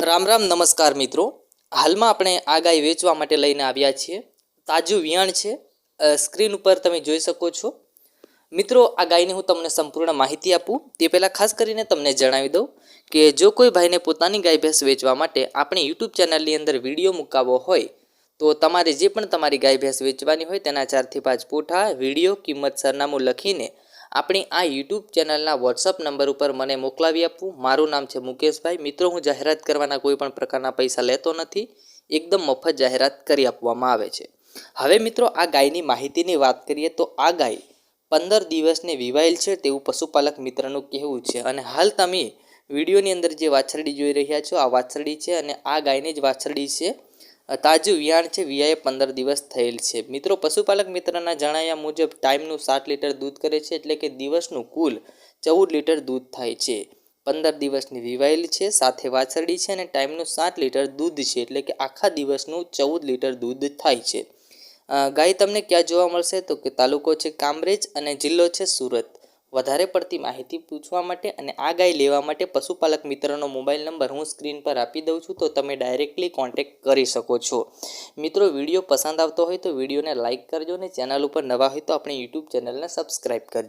રામ રામ, નમસ્કાર મિત્રો. હાલમાં આપણે આ ગાય વેચવા માટે લઈને આવ્યા છીએ. તાજું વિયાણ છે. સ્ક્રીન ઉપર તમે જોઈ શકો છો. મિત્રો, આ ગાયની હું તમને સંપૂર્ણ માહિતી આપું. તે પહેલાં ખાસ કરીને તમને જણાવી દઉં કે જો કોઈ ભાઈને પોતાની ગાય ભેંસ વેચવા માટે આપણી યુટ્યુબ ચેનલની અંદર વીડિયો મુકાવવો હોય, તો તમારે જે પણ તમારી ગાય ભેંસ વેચવાની હોય તેના ચારથી પાંચ પોઠા, વીડિયો, કિંમત, સરનામું લખીને આપણી આ યુટ્યુબ ચેનલના વોટ્સઅપ નંબર ઉપર મને મોકલાવી આપવું. મારું નામ છે મુકેશભાઈ. મિત્રો, હું જાહેરાત કરવાના કોઈ પણ પ્રકારના પૈસા લેતો નથી. એકદમ મફત જાહેરાત કરી આપવામાં આવે છે. હવે મિત્રો, આ ગાયની માહિતીની વાત કરીએ તો આ ગાય પંદર દિવસને વિવાયેલ છે. તેવું પશુપાલક મિત્રનું કહેવું છે. અને હાલ તમે વિડીયોની અંદર જે વાછરડી જોઈ રહ્યા છો, આ વાછરડી છે અને આ ગાયની જ વાછરડી છે. તાજું વિયાણ છે, વિયાએ પંદર દિવસ થયેલ છે. મિત્રો, પશુપાલક મિત્રના જણાવ્યા મુજબ, ટાઈમનું સાત લીટર દૂધ કરે છે એટલે કે દિવસનું કુલ ચૌદ લીટર દૂધ થાય છે. પંદર દિવસની વિવાયેલ છે, સાથે વાછરડી છે અને ટાઈમનું સાત લીટર દૂધ છે એટલે કે આખા દિવસનું ચૌદ લીટર દૂધ થાય છે. ગાય, તમને ક્યાં જોવા મળશે? તો કે તાલુકો છે કામરેજ અને જિલ્લો છે સુરત. વધારે પડતી માહિતી પૂછવા માટે અને આ ગાય લેવા માટે પશુપાલક મિત્રનો મોબાઈલ નંબર હું સ્ક્રીન પર આપી દઉં છું, તો તમે ડાયરેક્ટલી કોન્ટેક્ટ કરી શકો છો. મિત્રો, વીડિયો પસંદ આવતો હોય તો વિડીયોને લાઇક કરજો અને ચેનલ ઉપર નવા હોય તો આપણી યુટ્યુબ ચેનલને સબસ્ક્રાઈબ કરજો.